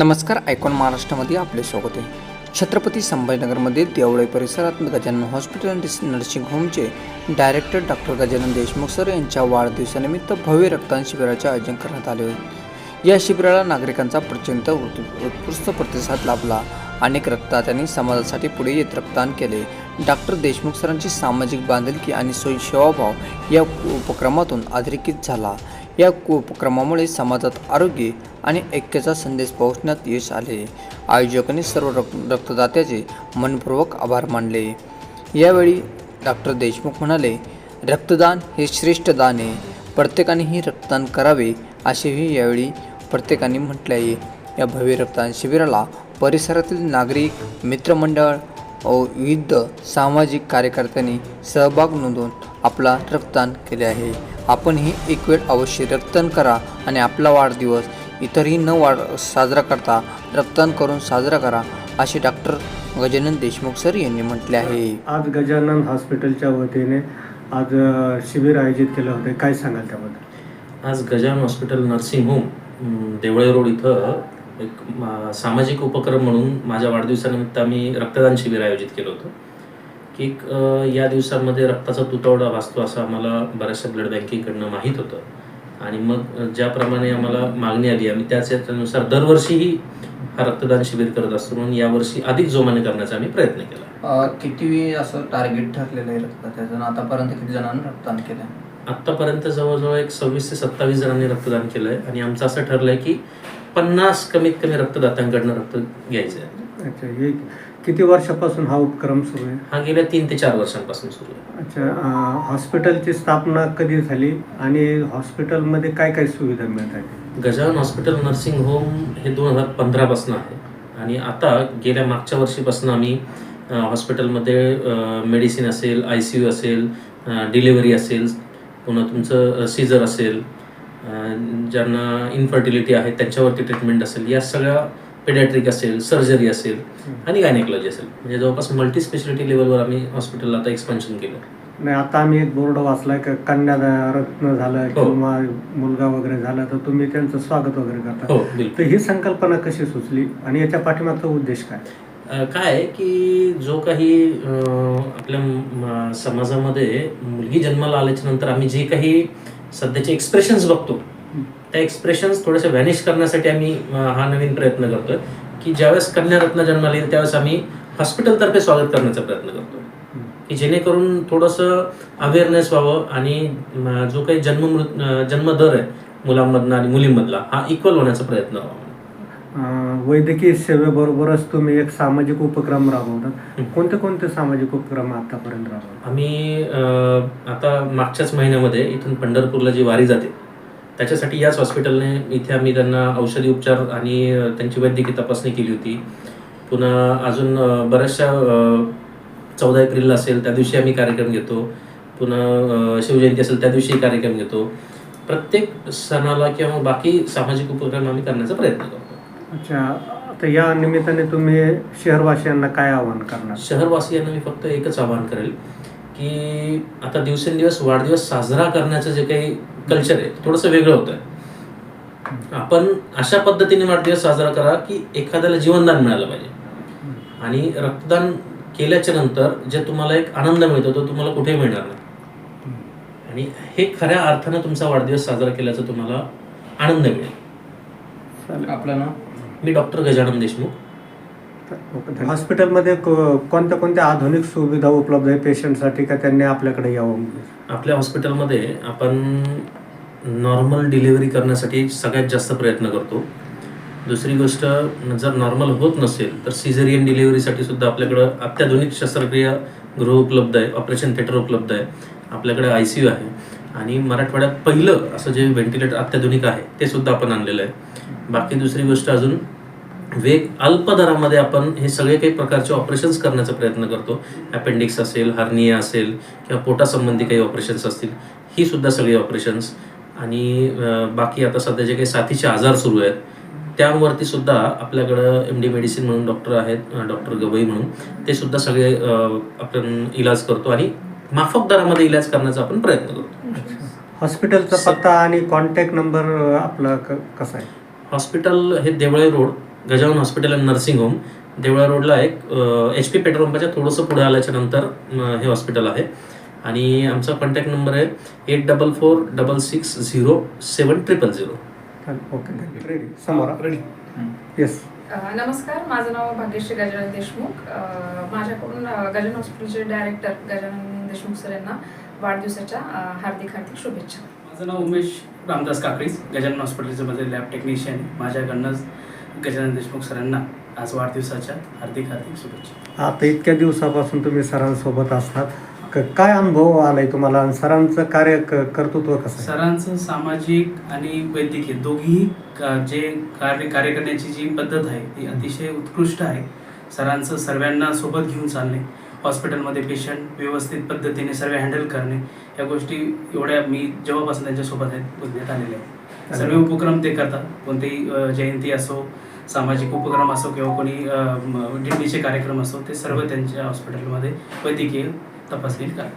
नमस्कार आयकॉन महाराष्ट्रामध्ये आपले स्वागत आहे. छत्रपती संभाजीनगरमध्ये देवळे परिसरात गजानन हॉस्पिटल आणि nursing होमचे director doctor Gajanan Deshmukh sir यांच्या वाढदिवसानिमित्त भव्य रक्तदान शिबिराचे आयोजन करण्यात आले होते या शिबिराला नागरिकांचा प्रचंड उत्कृष्ट प्रतिसाद लाभला. अनेक रक्तदात्यांनी समाजासाठी पुढे येत रक्तदान केले. डॉक्टर देशमुख सरांची सामाजिक बांधिलकी आणि सोयी सेवाभाव या उपक्रमातून अधोरेखित झाला. या उपक्रमामुळे समाजात आरोग्य आणि ऐक्याचा संदेश पोहोचण्यात यश आले. आयोजकांनी सर्व रक्त रक्तदात्याचे मनपूर्वक आभार मानले. यावेळी डॉक्टर देशमुख म्हणाले रक्तदान हे श्रेष्ठ दान आहे. प्रत्येकानेही रक्तदान करावे असेही यावेळी प्रत्येकाने म्हटले आहे. या भव्य रक्तदान शिबिराला परिसरातील नागरिक मित्रमंडळ व विविध सामाजिक कार्यकर्त्यांनी सहभाग नोंदवून आपला रक्तदान केले आहे. आपणही एक वेळ अवश्य रक्तदान करा आणि आपला वाढदिवस इतरही न वाढ साजरा करता रक्तदान करून साजरा करा असे डॉक्टर गजानन देशमुख सर यांनी म्हटले आहे. आज गजानन हॉस्पिटलच्या वतीने आज शिबिर आयोजित केलं होतं. काय सांगाल त्याबद्दल? आज Gajanan hospital nursing home Deole road इथं एक सामाजिक उपक्रम म्हणून माझ्या वाढदिवसानिमित्त आम्ही रक्तदान शिबिर आयोजित केलं होतं. एक, या दिवसांमध्ये रक्ताचा तुटवडा भासतो असं आम्हाला बऱ्याचशा ब्लड बँकेकडनं माहीत होतं. आणि मग ज्याप्रमाणे आम्हाला मागणी आली आम्ही त्याच याच्यानुसार दरवर्षीही हा रक्तदान शिबिर करत असतो. म्हणून यावर्षी अधिक जोमाने करण्याचा आम्ही प्रयत्न केला. किती असं टार्गेट ठरलेलं आहे रक्तदात्याचं आतापर्यंत किती जणांनी रक्तदान केलं आत्तापर्यंत जवळजवळ एक सव्वीस ते सत्तावीस जणांनी रक्तदान केलंय. आणि आमचं असं ठरलंय की पन्नास कमीत कमी रक्तदात्यांकडनं रक्त घ्यायचं आहे अच्छा हे किती वर्षापासून हा उपक्रम सुरू आहे? हा गेल्या तीन ते चार वर्षांपासून सुरू आहे. अच्छा अ, हॉस्पिटलची स्थापना कधी झाली आणि हॉस्पिटलमध्ये काय काय सुविधा मिळत आहेत? गजानन हॉस्पिटल नर्सिंग होम हे दोन हजार पंधरापासून आहे. आणि आता गेल्या मागच्या वर्षीपासून आम्ही अ, हॉस्पिटलमध्ये मेडिसिन असेल आय सी यू असेल डिलिव्हरी असेल पुन्हा तुमचं सीझर असेल अ, ज्यांना इन्फर्टिलिटी आहे त्यांच्यावरती ट्रीटमेंट असेल या सगळ्या पेडॅट्रिक असेल सर्जरी असेल आणि गायनेकॉलॉजी असेल. म्हणजे जवळपास मल्टी स्पेशालिटी लेवलवर आम्ही हॉस्पिटलला आता एक्सपान्शन केलं. नाही आता आम्ही एक बोर्ड वाचलाय का कन्या रत्न झालं हो. किंवा मुलगा वगैरे झाला तर तुम्ही त्यांचं स्वागत वगैरे करता. हो तर ही संकल्पना कशी सुचली आणि याच्या पाठीमागचा उद्देश काय? काय आहे की जो काही आपल्या समाजामध्ये मुलगी जन्माला आल्याच्यानंतर आम्ही जे काही सध्याचे एक्सप्रेशन्स बघतो त्या एक्सप्रेशन्स थोडेसे व्हॅनिश करण्यासाठी आम्ही हा नवीन प्रयत्न करतोय की ज्यावेळेस कन्यारत्न जन्माला येईल त्यावेळेस आम्ही हॉस्पिटलतर्फे स्वागत करण्याचा प्रयत्न करतो की जेणेकरून थोडंसं अवेअरनेस व्हावं आणि जो काही जन्म जन्मदर आहे मुलांमधला आणि मुलींमधला हा इक्वल होण्याचा प्रयत्न व्हावा. वैद्यकीय सेवेबरोबरच तुम्ही एक सामाजिक उपक्रम राबवतात. कोणते कोणते सामाजिक उपक्रम आतापर्यंत राबवतात आम्ही आता मागच्याच महिन्यामध्ये इथून पंढरपूरला जी वारी जाते त्याच्यासाठी याच हॉस्पिटलने इथे आम्ही त्यांना औषधी उपचार आणि त्यांची वैद्यकीय तपासणी केली होती. पुन्हा अजून बऱ्याचशा चौदा एप्रिलला असेल त्या दिवशी आम्ही कार्यक्रम घेतो. पुन्हा शिवजयंती असेल त्या दिवशी कार्यक्रम घेतो. प्रत्येक सणाला किंवा बाकी सामाजिक उपक्रम आम्ही करण्याचा प्रयत्न करतो. अच्छा. आता या निमित्ताने तुम्ही शहरवासियांना काय आवाहन करणार? शहरवासियांना मी फक्त एकच आवाहन करेल. की आता दिवसेंदिवस वाढदिवस साजरा करण्याचं जे काही कल्चर आहे थोडंसं वेगळं होतं आपण अशा पद्धतीने वाढदिवस साजरा करा की एखाद्याला जीवनदान मिळालं पाहिजे. आणि रक्तदान केल्याच्यानंतर जे तुम्हाला एक आनंद मिळतो तो तुम्हाला कुठेही मिळणार नाही. आणि हे खऱ्या अर्थानं तुमचा वाढदिवस साजरा केल्याचा तुम्हाला आनंद मिळेल. आपलं नाव? मी डॉक्टर गजानन देशमुख. हॉस्पिटलमध्ये कोणत्या कोणत्या आधुनिक सुविधा उपलब्ध आहे पेशंटसाठी का त्यांनी आपल्याकडे यावं आपल्या हॉस्पिटलमध्ये आपण नॉर्मल डिलिव्हरी करण्यासाठी सगळ्यात जास्त प्रयत्न करतो. दुसरी गोष्ट जर नॉर्मल होत नसेल तर सिझरियन डिलिव्हरीसाठी सुद्धा आपल्याकडं अत्याधुनिक शस्त्रक्रिया गृह उपलब्ध आहे ऑपरेशन थिएटर उपलब्ध आहे आपल्याकडे आय सी यू आहे. आणि मराठवाड्यात पहिलं असं जे व्हेंटिलेटर अत्याधुनिक आहे ते सुद्धा आपण आणलेलं आहे. बाकी दुसरी गोष्ट अजून वेग अल्प दरामध्ये आपण हे सगळे काही प्रकारचे ऑपरेशन्स करण्याचा प्रयत्न करतो. अपेंडिक्स असेल हर्निया असेल किंवा पोटासंबंधी काही ऑपरेशन्स असतील ही सुद्धा सगळी ऑपरेशन्स आणि बाकी आता सध्या जे काही साथीचे आजार सुरू आहेत त्यावरती सुद्धा आपल्याकडं एम डी मेडिसिन म्हणून डॉक्टर आहेत डॉक्टर गवई म्हणून ते सुद्धा सगळे आपण इलाज करतो आणि माफक दरामध्ये इलाज करण्याचा आपण प्रयत्न करतो. हॉस्पिटलचा पत्ता आणि कॉन्टॅक्ट नंबर आपला क- कसा आहे? हॉस्पिटल हे Deole road. Gajanan hospital and nursing home Deola रोडला एक एच पी पेट्रोल पंपाच्या थोडंसं पुढे आल्याच्यानंतर हे हॉस्पिटल आहे. आणि आमचा कॉन्टॅक्ट नंबर आहे eight double four double six zero seven triple zero okay ready समोर येस अ, नमस्कार माझं नाव भाग्यश्री गजानन देशमुख. माझ्याकडून गजानन हॉस्पिटलचे डायरेक्टर गजानन देशमुख सर यांना वाढदिवसाच्या हार्दिक हार्दिक शुभेच्छा. माझं नाव उमेश रामदास काकडीस गजानन हॉस्पिटलचे माझे लॅब टेक्निशियन माझ्याकडनंच गजानन देशमुख सरांना आज वाढदिवसाच्या हार्दिक हार्दिक शुभेच्छा. आता इतक्या दिवसापासून तुम्ही सरांसोबत असतात. काय अनुभव आलाय तुम्हाला? आणि सरांचं कार्य क- कर्तृत्व कसं? सरांचं सामाजिक आणि वैद्यकीय दोघीही क- जे कार्य कार्य करण्याची जी पद्धत आहे ती अतिशय उत्कृष्ट आहे. सरांचं सर्वांना सोबत घेऊन चालणे हॉस्पिटलमध्ये पेशंट व्यवस्थित पद्धतीने सर्व हँडल करणे या गोष्टी एवढ्या मी जेव्हापासून त्यांच्यासोबत आहेत बुजण्यात आलेल्या आहेत. सर्व उपक्रम ते करतात. कोणतेही जयंती असो सामाजिक उपक्रम असो किंवा कोणी डीडीचे दिंडीचे कार्यक्रम असो ते सर्व त्यांच्या हॉस्पिटलमध्ये वैद्यकीय तपासणी करतात.